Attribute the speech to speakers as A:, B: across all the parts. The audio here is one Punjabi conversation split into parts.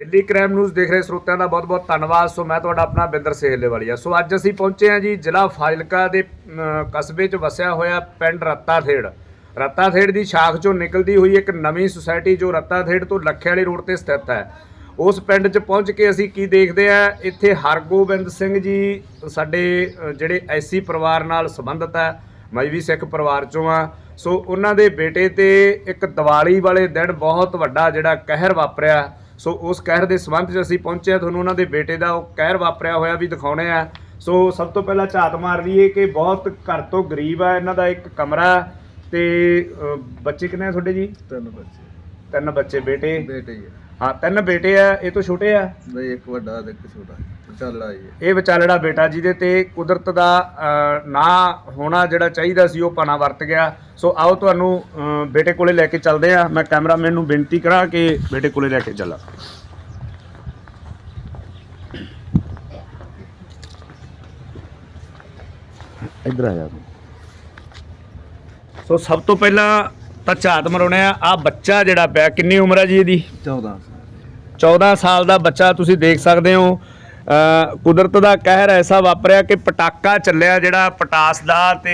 A: ਦਿੱਲੀ ਕ੍ਰਾਈਮ ਨਿਊਜ਼ ਦੇਖ ਰਹੇ ਸਰੋਤਿਆਂ ਦਾ ਬਹੁਤ-ਬਹੁਤ ਧੰਨਵਾਦ। ਸੋ ਮੈਂ ਤੁਹਾਡਾ ਆਪਣਾ ਬਿੰਦਰ ਸੇਹਲੇਵਾਲੀਆ ਸੋ ਅੱਜ ਅਸੀਂ ਪਹੁੰਚੇ ਹਾਂ ਜੀ ਜ਼ਿਲ੍ਹਾ ਫਾਜ਼ਿਲਕਾ ਦੇ ਕਸਬੇ 'ਚ ਵਸਿਆ ਹੋਇਆ ਪਿੰਡ ਰੱਤਾਥੇੜ। ਰੱਤਾਥੇੜ ਦੀ ਸ਼ਾਖ 'ਚੋਂ ਨਿਕਲਦੀ ਹੋਈ ਇੱਕ ਨਵੀਂ ਸੁਸਾਇਟੀ ਜੋ ਰੱਤਾਥੇੜ ਤੋਂ ਲੱਖੇ ਵਾਲੀ ਰੋਡ ਤੇ ਸਥਿਤ ਹੈ। ਉਸ ਪਿੰਡ 'ਚ ਪਹੁੰਚ ਕੇ ਅਸੀਂ ਕੀ ਦੇਖਦੇ ਆ ਇੱਥੇ ਹਰਗੋਬਿੰਦ ਸਿੰਘ ਜੀ, ਸਾਡੇ ਜਿਹੜੇ ਐਸੀ ਪਰਿਵਾਰ ਨਾਲ ਸੰਬੰਧਿਤ ਹੈ ਮਜਬੀ ਸਿੱਖ ਪਰਿਵਾਰ 'ਚੋਂ ਆ ਸੋ ਉਹਨਾਂ ਦੇ ਬੇਟੇ ਤੇ ਇੱਕ ਦੀਵਾਲੀ ਵਾਲੇ ਦਿਨ ਬਹੁਤ ਵੱਡਾ ਜਿਹੜਾ ਕਹਿਰ ਵਾਪਰਿਆ। ਸੋ ਉਸ ਕਹਿਰ ਦੇ ਸੰਬੰਧ 'ਚ ਅਸੀਂ ਪਹੁੰਚੇ ਹਾਂ। ਤੁਹਾਨੂੰ ਉਹਨਾਂ ਦੇ ਬੇਟੇ ਦਾ ਉਹ ਕਹਿਰ ਵਾਪਰਿਆ ਹੋਇਆ ਵੀ ਦਿਖਾਉਣੇ ਆ। ਸੋ ਸਭ ਤੋਂ ਪਹਿਲਾਂ ਝਾਤ ਮਾਰ ਲਈਏ ਕਿ ਬਹੁਤ ਘਰ ਤੋਂ ਗਰੀਬ ਆ ਇਹਨਾਂ ਦਾ ਇੱਕ ਕਮਰਾ। ਤੇ ਅ, ਬੱਚੇ ਕਿੰਨੇ ਆ ਤੁਹਾਡੇ ਜੀ?
B: ਤਿੰਨ ਬੱਚੇ।
A: ਤਿੰਨ ਬੱਚੇ ਬੇਟੇ।
B: ਬੇਟੇ ਹੀ ਆ।
A: ਹਾਂ ਤਿੰਨ ਬੇਟੇ ਆ ਇਹ ਤੋਂ ਛੋਟੇ ਆ?
B: ਨਹੀਂ ਇੱਕ ਵੱਡਾ ਤੇ ਇੱਕ ਛੋਟਾ। ਚੱਲ ਆਈ ਹੈ।
A: ਇਹ ਵਿਚਾਲੜਾ ਬੇਟਾ ਜਿਹਦੇ ਤੇ ਕੁਦਰਤ ਦਾ ਨਾ ਹੋਣਾ ਜਿਹੜਾ ਚਾਹੀਦਾ ਸੀ ਉਹ ਪਾਣਾ ਵਰਤ ਗਿਆ। ਸੋ ਆਓ ਤੁਹਾਨੂੰ ਬੇਟੇ ਕੋਲੇ ਲੈ ਕੇ ਚੱਲਦੇ ਆ ਮੈਂ ਕੈਮਰਾਮੈਨ ਨੂੰ ਬੇਨਤੀ ਕਰਾਂ ਕਿ ਬੇਟੇ ਕੋਲੇ ਲੈ ਕੇ ਚੱਲਾਂ। ਇੱਧਰ ਆ ਜਾ। ਸੋ ਸਭ ਤੋਂ ਪਹਿਲਾਂ ਤਾਂ ਝਾਤ ਮਰਾਉਣੇ ਆ। ਆ ਬੱਚਾ ਜਿਹੜਾ ਪਿਆ ਕਿੰਨੀ ਉਮਰ ਹੈ ਜੀ ਇਹਦੀ?
B: 14
A: 14 ਸਾਲ ਦਾ ਬੱਚਾ ਤੁਸੀਂ ਦੇਖ ਸਕਦੇ ਹੋ। ਕੁਦਰਤ ਦਾ ਕਹਿਰ ਐਸਾ ਵਾਪਰਿਆ ਕਿ ਪਟਾਕਾ ਚੱਲਿਆ ਜਿਹੜਾ ਪਟਾਸ ਦਾ ਤੇ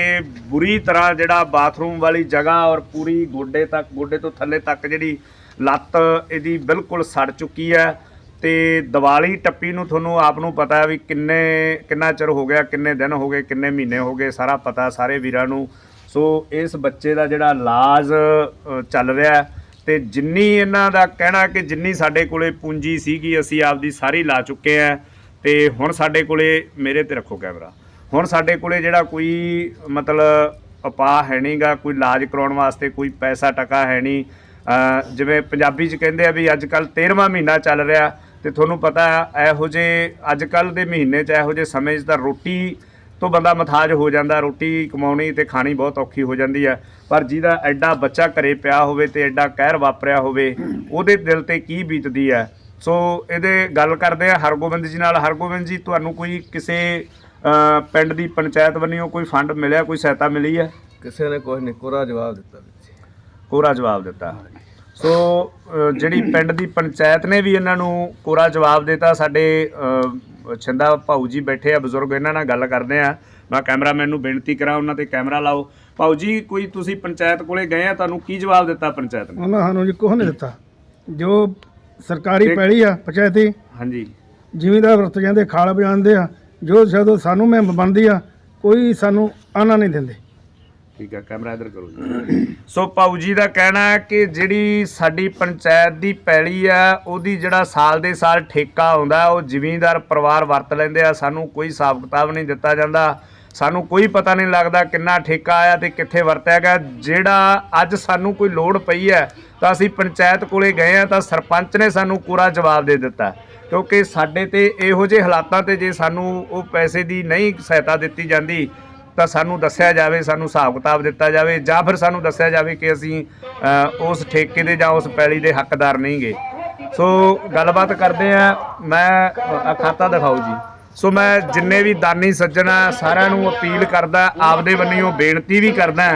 A: ਬੁਰੀ ਤਰ੍ਹਾਂ ਜਿਹੜਾ ਬਾਥਰੂਮ ਵਾਲੀ ਜਗ੍ਹਾ ਔਰ ਪੂਰੀ ਗੋਡੇ ਤੱਕ ਗੋਡੇ ਤੋਂ ਥੱਲੇ ਤੱਕ ਜਿਹੜੀ ਲੱਤ ਇਹਦੀ ਬਿਲਕੁਲ ਸੜ ਚੁੱਕੀ ਹੈ। ਤੇ ਦੀਵਾਲੀ ਟੱਪੀ ਨੂੰ ਤੁਹਾਨੂੰ ਆਪ ਨੂੰ ਪਤਾ ਹੈ ਵੀ ਕਿੰਨੇ ਕਿੰਨਾ ਚਿਰ ਹੋ ਗਿਆ ਕਿੰਨੇ ਦਿਨ ਹੋ ਗਏ ਕਿੰਨੇ ਮਹੀਨੇ ਹੋ ਗਏ ਸਾਰਾ ਪਤਾ ਸਾਰੇ ਵੀਰਾਂ ਨੂੰ। ਸੋ ਇਸ ਬੱਚੇ ਦਾ ਜਿਹੜਾ ਇਲਾਜ ਚੱਲ ਰਿਹਾ ਹੈ ਤੇ ਜਿੰਨੀ ਇਹਨਾਂ ਦਾ ਕਹਿਣਾ ਕਿ ਜਿੰਨੀ ਸਾਡੇ ਕੋਲੇ ਪੂੰਜੀ ਸੀਗੀ, ਅਸੀਂ ਆਪਦੀ ਸਾਰੀ ਲਾ ਚੁੱਕੇ ਆ ਤੇ ਹੁਣ ਸਾਡੇ ਕੋਲੇ ਮੇਰੇ ਤੇ ਰੱਖੋ ਕੈਮਰਾ। ਹੁਣ ਸਾਡੇ ਕੋਲੇ ਜਿਹੜਾ ਕੋਈ ਮਤਲਬ ਉਪਾਅ ਹੈ ਨਹੀਂਗਾ ਕੋਈ ਇਲਾਜ ਕਰਾਉਣ ਵਾਸਤੇ ਕੋਈ ਪੈਸਾ ਟਕਾ ਹੈ ਨਹੀਂ ਜਿਵੇਂ ਪੰਜਾਬੀ ਚ ਕਹਿੰਦੇ ਆ ਵੀ ਅੱਜ ਕੱਲ 13ਵਾਂ ਮਹੀਨਾ ਚੱਲ ਰਿਹਾ ਤੇ ਤੁਹਾਨੂੰ ਪਤਾ ਇਹੋ ਜੇ ਅੱਜ ਕੱਲ ਦੇ ਮਹੀਨੇ ਚ, ਇਹੋ ਜੇ ਸਮੇਂ 'ਚ ਤਾਂ ਰੋਟੀ ਤੋਂ ਬੰਦਾ ਮਥਾਜ ਹੋ ਜਾਂਦਾ ਰੋਟੀ ਕਮਾਉਣੀ ਤੇ ਖਾਣੀ ਬਹੁਤ ਔਖੀ ਹੋ ਜਾਂਦੀ ਹੈ। ਪਰ ਜਿਹਦਾ ਐਡਾ ਬੱਚਾ ਘਰੇ ਪਿਆ ਹੋਵੇ ਤੇ ਐਡਾ ਕਹਿਰ ਵਾਪਰਿਆ ਹੋਵੇ ਉਹਦੇ ਦਿਲ ਤੇ ਕੀ ਬੀਤਦੀ ਹੈ? ਸੋ ਇਹਦੇ ਗੱਲ ਕਰਦੇ ਆ ਹਰਗੋਬਿੰਦ ਜੀ ਨਾਲ। ਹਰਗੋਬਿੰਦ ਜੀ ਤੁਹਾਨੂੰ ਕੋਈ ਕਿਸੇ ਪਿੰਡ ਦੀ ਪੰਚਾਇਤ ਵੱਲੋਂ ਕੋਈ ਫੰਡ ਮਿਲਿਆ ਕੋਈ ਸਹਾਇਤਾ ਮਿਲੀ ਹੈ?
B: ਕਿਸੇ ਨੇ ਕੁਝ ਨਹੀਂ ਕੋਰਾ ਜਵਾਬ ਦਿੱਤਾ ਵਿੱਚ
A: ਕੋਰਾ ਜਵਾਬ ਦਿੱਤਾ। ਸੋ ਜਿਹੜੀ ਪਿੰਡ ਦੀ ਪੰਚਾਇਤ ਨੇ ਵੀ ਇਹਨਾਂ ਨੂੰ ਕੋਰਾ ਜਵਾਬ ਦਿੱਤਾ ਸਾਡੇ ਛਿੰਦਾ ਭਾਊ ਜੀ ਬੈਠੇ ਆ ਬਜ਼ੁਰਗ ਇਹਨਾਂ ਨਾਲ ਗੱਲ ਕਰਦੇ ਆ। ਮੈਂ ਕੈਮਰਾਮੈਨ ਨੂੰ ਬੇਨਤੀ ਕਰਾਂ ਉਹਨਾਂ ਤੇ ਕੈਮਰਾ ਲਾਓ। ਭਾਊ ਜੀ ਕੋਈ ਤੁਸੀਂ ਪੰਚਾਇਤ ਕੋਲੇ ਗਏ ਆ ਤੁਹਾਨੂੰ ਕੀ ਜਵਾਬ ਦਿੱਤਾ ਪੰਚਾਇਤ ਨੇ?
C: ਉਹਨਾਂ ਸਾਨੂੰ ਜੀ ਕੁਛ ਨਹੀਂ ਦਿੱਤਾ। ਜੋ ਸਰਕਾਰੀ ਪੈੜੀ ਆ ਪੰਚਾਇਤੀ
A: ਹਾਂਜੀ।
C: ਜ਼ਿਮੀਂਦਾਰ ਵਰਤ ਜਾਂਦੇ ਖਾਲ ਬਜਾਉਂਦੇ ਆ ਜੋ ਜਦੋਂ ਸਾਨੂੰ ਮੈਂ ਬਣਦੀ ਆ ਕੋਈ ਸਾਨੂੰ ਆਨਾ ਨਹੀਂ ਦਿੰਦੇ।
A: ਠੀਕ ਹੈ ਕੈਮਰਾ ਇਧਰ ਕਰੋ ਜੀ। ਸੋ ਭਾਊ ਜੀ ਦਾ ਕਹਿਣਾ ਹੈ ਕਿ ਜਿਹੜੀ ਸਾਡੀ ਪੰਚਾਇਤ ਦੀ ਪੈਲੀ ਆ, ਉਹਦੀ ਜਿਹੜਾ ਸਾਲ ਦੇ ਸਾਲ ਠੇਕਾ ਆਉਂਦਾ, ਉਹ ਜ਼ਿਮੀਂਦਾਰ ਪਰਿਵਾਰ ਵਰਤ ਲੈਂਦੇ ਆ। ਸਾਨੂੰ ਕੋਈ ਹਿਸਾਬ ਕਿਤਾਬ ਨਹੀਂ ਦਿੱਤਾ ਜਾਂਦਾ। ਸਾਨੂੰ ਕੋਈ ਪਤਾ ਨਹੀਂ ਲੱਗਦਾ ਕਿੰਨਾ ਠੇਕਾ ਆਇਆ ਤੇ ਕਿੱਥੇ ਵਰਤਿਆ ਗਿਆ। ਜਿਹੜਾ ਅੱਜ ਸਾਨੂੰ ਕੋਈ ਲੋੜ ਪਈ ਹੈ, ਤਾਂ ਅਸੀਂ ਪੰਚਾਇਤ ਕੋਲੇ ਗਏ ਆ, ਤਾਂ ਸਰਪੰਚ ਨੇ ਸਾਨੂੰ ਪੂਰਾ ਜਵਾਬ ਦੇ ਦਿੱਤਾ। ਕਿਉਂਕਿ ਸਾਡੇ ਤੇ ਇਹੋ ਜਿਹੇ ਹਾਲਾਤਾਂ ਤੇ ਜੇ ਸਾਨੂੰ ਉਹ ਪੈਸੇ ਦੀ ਨਹੀਂ ਸਹਾਇਤਾ ਦਿੱਤੀ ਜਾਂਦੀ ਤਾਂ ਸਾਨੂੰ ਦੱਸਿਆ ਜਾਵੇ, ਸਾਨੂੰ ਹਿਸਾਬ ਕਿਤਾਬ ਦਿੱਤਾ ਜਾਵੇ ਜਾਂ ਫਿਰ ਸਾਨੂੰ ਦੱਸਿਆ ਜਾਵੇ ਕਿ ਅਸੀਂ ਉਸ ਠੇਕੇ ਦੇ ਜਾਂ ਉਸ ਪੈਲੀ ਦੇ ਹੱਕਦਾਰ ਨਹੀਂਗੇ। ਸੋ ਗੱਲਬਾਤ ਕਰਦੇ ਆ ਮੈਂ ਖਾਤਾ ਦਿਖਾਓ ਜੀ। ਸੋ ਮੈਂ ਜਿੰਨੇ ਵੀ ਦਾਨੀ ਸੱਜਣ ਸਾਰਿਆਂ ਨੂੰ ਅਪੀਲ ਕਰਦਾ, ਆਪਦੇ ਵੱਲੋਂ ਬੇਨਤੀ ਵੀ ਕਰਦਾ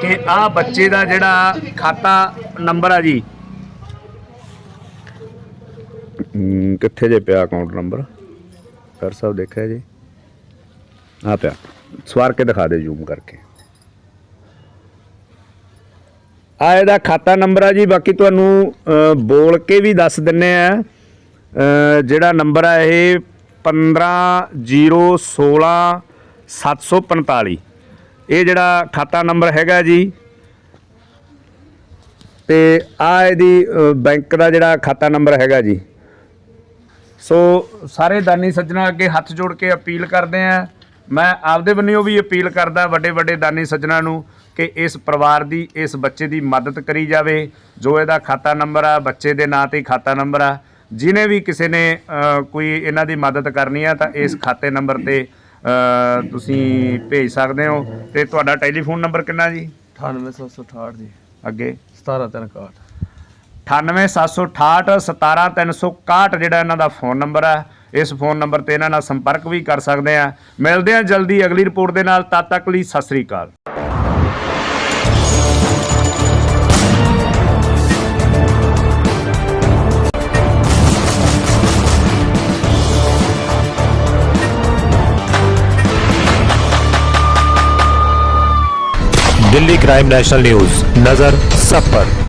A: ਕਿ ਆਹ ਬੱਚੇ ਦਾ ਜਿਹੜਾ ਖਾਤਾ ਨੰਬਰ ਆ ਜੀ। ਕਿੱਥੇ ਜੇ ਪਿਆ ਅਕਾਊਂਟ ਨੰਬਰ? ਸਰ ਸਾਹਿਬ ਦੇਖਿਆ ਜੀ? ਆ ਪਿਆ। ਸਵਾਰ ਕੇ ਦਿਖਾ ਦੇ ਜ਼ੂਮ ਕਰਕੇ। ਆ ਇਹਦਾ ਖਾਤਾ ਨੰਬਰ ਆ ਜੀ, ਬਾਕੀ ਤੁਹਾਨੂੰ ਬੋਲ ਕੇ ਵੀ ਦੱਸ ਦਿੰਨੇ ਆ। ਜਿਹੜਾ ਨੰਬਰ ਆ ਇਹ 15016 ਇਹ ਜਿਹੜਾ ਖਾਤਾ ਨੰਬਰ ਹੈਗਾ ਜੀ, ਤੇ ਆ ਇਹਦੀ ਬੈਂਕ ਦਾ ਜਿਹੜਾ ਖਾਤਾ ਨੰਬਰ ਹੈਗਾ ਜੀ। ਸੋ ਸਾਰੇ ਦਾਨੀ ਸੱਜਣਾ ਅੱਗੇ ਹੱਥ ਜੋੜ ਕੇ ਅਪੀਲ ਕਰਦੇ ਆ। ਮੈਂ ਆਪਦੇ ਵੱਲੋਂ ਵੀ ਅਪੀਲ ਕਰਦਾ ਵੱਡੇ ਵੱਡੇ ਦਾਨੀ ਸੱਜਣਾ ਨੂੰ ਕਿ ਇਸ ਪਰਿਵਾਰ ਦੀ ਇਸ ਬੱਚੇ ਦੀ ਮਦਦ ਕਰੀ ਜਾਵੇ। ਜੋ ਇਹਦਾ ਖਾਤਾ ਨੰਬਰ ਆ ਬੱਚੇ ਦੇ ਨਾਂ ਤੇ ਖਾਤਾ ਨੰਬਰ ਆ। ਜਿਨੇ ਵੀ ਕਿਸੇ ਨੇ ਕੋਈ ਇਹਨਾਂ ਦੀ ਮਦਦ ਕਰਨੀ ਆ ਤਾਂ ਇਸ ਖਾਤੇ ਨੰਬਰ ਤੇ ਤੁਸੀਂ ਭੇਜ ਸਕਦੇ ਹੋ। ਤੇ ਤੁਹਾਡਾ ਟੈਲੀਫੋਨ ਨੰਬਰ ਕਿੰਨਾ ਜੀ?
B: 98768 ਜੀ।
A: ਅੱਗੇ।
B: 17761
A: 98768 17361 ਜਿਹੜਾ ਇਹਨਾਂ ਦਾ ਫੋਨ ਨੰਬਰ ਹੈ ਇਸ ਫੋਨ ਨੰਬਰ ਤੇ ਇਹਨਾਂ ਨਾਲ ਸੰਪਰਕ ਵੀ ਕਰ ਸਕਦੇ ਆ ਮਿਲਦੇ ਆ ਜਲਦੀ ਅਗਲੀ ਰਿਪੋਰਟ ਦੇ ਨਾਲ। ਤਦ ਤੱਕ ਲਈ ਸਤਿ ਸ੍ਰੀ ਅਕਾਲ।
D: दिल्ली क्राइम नेशनल न्यूज नजर सब पर